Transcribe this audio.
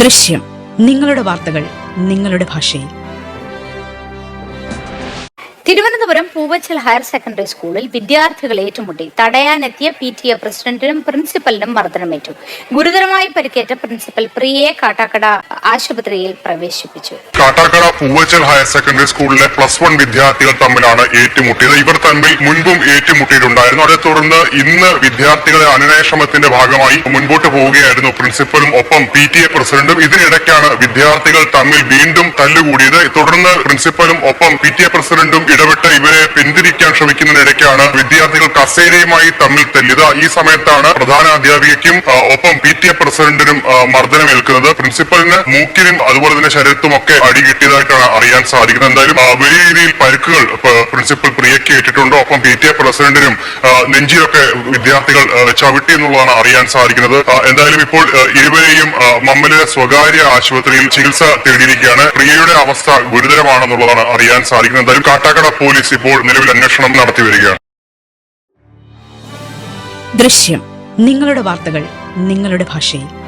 ദൃശ്യം നിങ്ങളുടെ വാർത്തകൾ നിങ്ങളുടെ ഭാഷയിൽ. തിരുവനന്തപുരം പൂവച്ചൽ ഹയർ സെക്കൻഡറി സ്കൂളിൽ വിദ്യാർത്ഥികൾ ഏറ്റുമുട്ടി. തടയാനെത്തിയ പി ടി എ പ്രസിഡന്റിനും പ്രിൻസിപ്പലിനും മർദ്ദനമേറ്റു. ഗുരുതരമായി പരിക്കേറ്റ പ്രിൻസിപ്പൽ പ്രിയയെ കാട്ടാക്കട ആശുപത്രിയിൽ പ്രവേശിപ്പിച്ചു. കാട്ടാക്കട പൂവച്ചൽ ഹയർ സെക്കൻഡറി സ്കൂളിലെ പ്ലസ് വൺ വിദ്യാർത്ഥികൾ തമ്മിലാണ് ഏറ്റുമുട്ടിയത്. ഇവർ തമ്മിൽ മുൻപും ഏറ്റുമുട്ടിയിട്ടുണ്ടായിരുന്നു. അതേ തുടർന്ന് ഇന്ന് വിദ്യാർത്ഥികളെ അനുനയശ്രമത്തിന്റെ ഭാഗമായി മുൻപോട്ട് പോവുകയായിരുന്നു പ്രിൻസിപ്പലും ഒപ്പം പി ടി എ പ്രസിഡന്റും. ഇതിനിടയ്ക്കാണ് വിദ്യാർത്ഥികൾ തമ്മിൽ വീണ്ടും തല്ലുകൂടിയത്. തുടർന്ന് പ്രിൻസിപ്പലും ഒപ്പം പി ടി എ പ്രസിഡന്റും ഇടപെട്ട് ഇവരെ പിന്തിരിക്കാൻ ശ്രമിക്കുന്നതിനിടയ്ക്കാണ് വിദ്യാർത്ഥികൾ കസേരയുമായി തമ്മിൽ തല്ലിയത് ഈ സമയത്താണ് പ്രധാന അധ്യാപികയ്ക്കും ഒപ്പം പി ടി എ പ്രസിഡന്റിനും മർദ്ദനമേൽക്കുന്നത്. പ്രിൻസിപ്പലിന് മൂക്കിനും അതുപോലെ തന്നെ ശരീരത്തും ഒക്കെ അടി കിട്ടിയതായിട്ടാണ് അറിയാൻ സാധിക്കുന്നത്. എന്തായാലും വലിയ രീതിയിൽ പരുക്കുകൾ പ്രിൻസിപ്പൽ പ്രിയയ്ക്ക് ഏറ്റിട്ടുണ്ട് ഒപ്പം പി ടി എ പ്രസിഡന്റിനും നെഞ്ചിയൊക്കെ വിദ്യാർത്ഥികൾ ചവിട്ടി എന്നുള്ളതാണ് അറിയാൻ സാധിക്കുന്നത്. എന്തായാലും ഇപ്പോൾ ഇരുവരെയും മമ്മലിലെ സ്വകാര്യ ആശുപത്രിയിൽ ചികിത്സ തേടിയിരിക്കുകയാണ്. പ്രിയയുടെ അവസ്ഥ ഗുരുതരമാണെന്നുള്ളതാണ് അറിയാൻ സാധിക്കുന്നത്. എന്തായാലും കാട്ടാക്കട പോലീസ് ഇപ്പോൾ നിലവിൽ അന്വേഷണം നടത്തി വരികയാണ്. ദൃശ്യം. നിങ്ങളുടെ വാർത്തകൾ നിങ്ങളുടെ ഭാഷയിൽ.